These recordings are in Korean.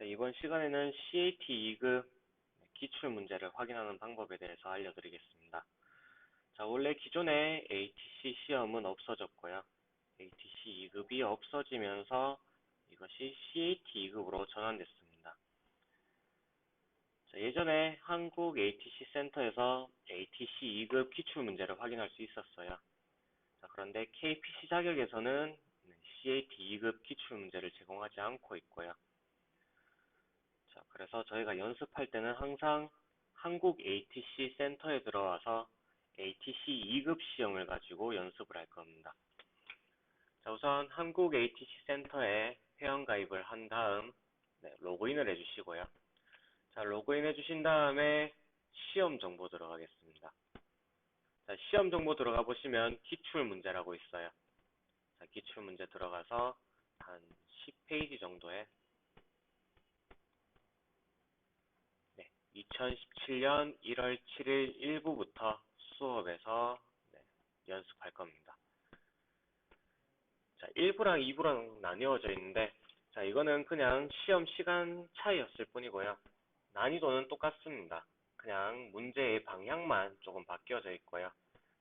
자, 이번 시간에는 CAT 2급 기출 문제를 확인하는 방법에 대해서 알려드리겠습니다. 자, 원래 기존에 ATC 시험은 없어졌고요. ATC 2급이 없어지면서 이것이 CAT 2급으로 전환됐습니다. 자, 예전에 한국 ATC 센터에서 ATC 2급 기출 문제를 확인할 수 있었어요. 자, 그런데 KPC 자격에서는 CAT 2급 기출 문제를 제공하지 않고 있고요. 자, 그래서 저희가 연습할 때는 항상 한국 ATC 센터에 들어와서 ATC 2급 시험을 가지고 연습을 할 겁니다. 자, 우선 한국 ATC 센터에 회원 가입을 한 다음 네, 로그인을 해 주시고요. 자, 로그인 해 주신 다음에 시험 정보 들어가겠습니다. 자, 시험 정보 들어가 보시면 기출 문제라고 있어요. 자, 기출 문제 들어가서 한 10페이지 정도에 네, 2017년 1월 7일 1부부터 수업에서 네, 연습할 겁니다. 자, 1부랑 2부랑 나뉘어져 있는데 자, 이거는 그냥 시험 시간 차이였을 뿐이고요. 난이도는 똑같습니다. 그냥 문제의 방향만 조금 바뀌어져 있고요.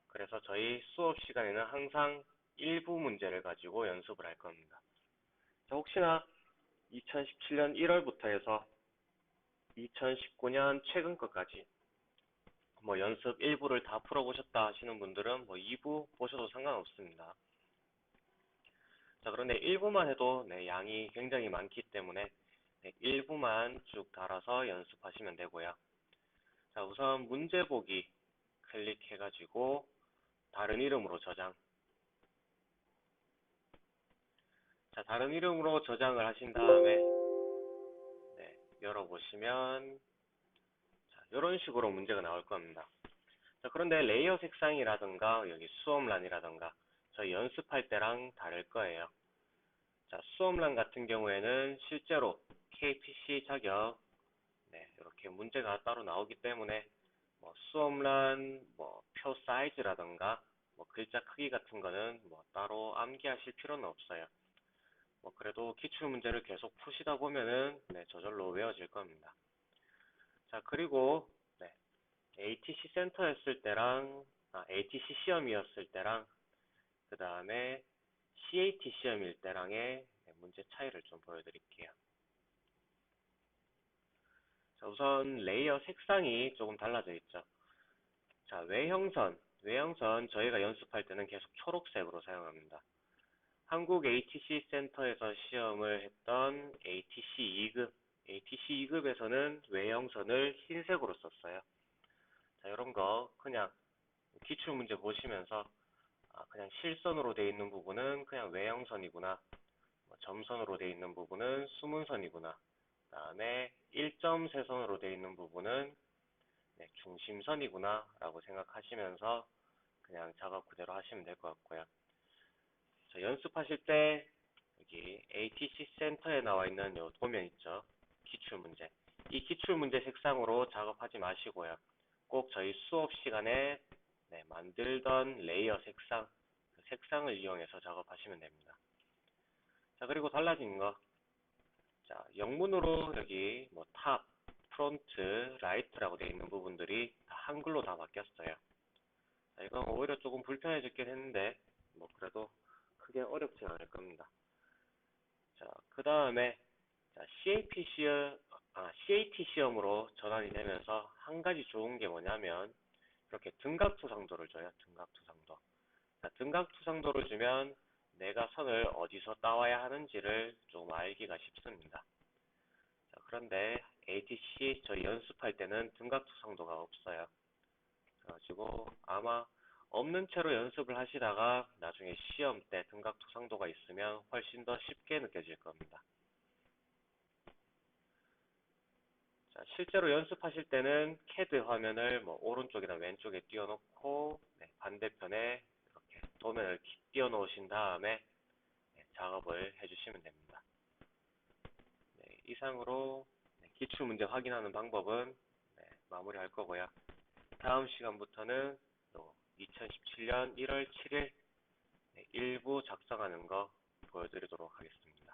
그래서 저희 수업 시간에는 항상 일부 문제를 가지고 연습을 할 겁니다. 자, 혹시나 2017년 1월부터 해서 2019년 최근 것까지 뭐 연습 1부를 다 풀어보셨다 하시는 분들은 뭐 2부 보셔도 상관없습니다. 자, 그런데 1부만 해도 네, 양이 굉장히 많기 때문에 네, 1부만 쭉 달아서 연습하시면 되고요. 자, 우선 문제 보기 클릭해가지고 다른 이름으로 저장. 자, 다른 이름으로 저장을 하신 다음에 네, 열어보시면 자, 이런 식으로 문제가 나올 겁니다. 자, 그런데 레이어 색상이라든가 여기 수업란이라든가 저희 연습할 때랑 다를 거예요. 자, 수업란 같은 경우에는 실제로 KPC 자격 네, 이렇게 문제가 따로 나오기 때문에 뭐 수업란, 뭐 표 사이즈라든가 뭐 글자 크기 같은 거는 뭐 따로 암기하실 필요는 없어요. 뭐 그래도 기출 문제를 계속 푸시다 보면은 네, 저절로 외워질 겁니다. 자 그리고 네, ATC 센터였을 때랑 아, ATC 시험이었을 때랑 그 다음에 CAT 시험일 때랑의 네, 문제 차이를 좀 보여드릴게요. 자, 우선 레이어 색상이 조금 달라져 있죠. 자, 외형선. 외형선 저희가 연습할 때는 계속 초록색으로 사용합니다. 한국 ATC 센터에서 시험을 했던 ATC 2급, ATC 2급에서는 외형선을 흰색으로 썼어요. 자, 이런 거 그냥 기출 문제 보시면서 아, 그냥 실선으로 되어 있는 부분은 그냥 외형선이구나. 뭐 점선으로 되어 있는 부분은 수문선이구나. 그 다음에 1.3선으로 되어 있는 부분은 네, 중심선이구나 라고 생각하시면서 그냥 작업 그대로 하시면 될 것 같고요. 자, 연습하실 때 여기 ATC 센터에 나와 있는 요 도면 있죠. 기출 문제. 이 기출 문제 색상으로 작업하지 마시고요. 꼭 저희 수업 시간에 네, 만들던 레이어 색상, 그 색상을 이용해서 작업하시면 됩니다. 자, 그리고 달라진 거. 자, 영문으로 여기 뭐 탑, 프론트, 라이트라고 되어 있는 부분들이 다 한글로 다 바뀌었어요. 자, 이건 오히려 조금 불편해졌긴 했는데 뭐 그래도 크게 어렵지 않을 겁니다. 자, 그 다음에 자, CAP 시험, 아, CAT 시험으로 전환이 되면서 한 가지 좋은 게 뭐냐면 이렇게 등각투상도를 줘요. 등각투상도. 자, 등각투상도를 주면 내가 선을 어디서 따와야 하는지를 좀 알기가 쉽습니다. 자, 그런데 ATC 저희 연습할 때는 등각투상도가 없어요. 그래가지고 아마 없는 채로 연습을 하시다가 나중에 시험 때 등각투상도가 있으면 훨씬 더 쉽게 느껴질 겁니다. 자, 실제로 연습하실 때는 캐드 화면을 뭐 오른쪽이나 왼쪽에 띄워놓고 네, 반대편에 이렇게 도면을 띄워놓으신 다음에 네, 작업을 해주시면 됩니다. 네, 이상으로 네, 기출문제 확인하는 방법은 네, 마무리할 거고요. 다음 시간부터는 또 2017년 1월 7일 일부 작성하는 거 보여드리도록 하겠습니다.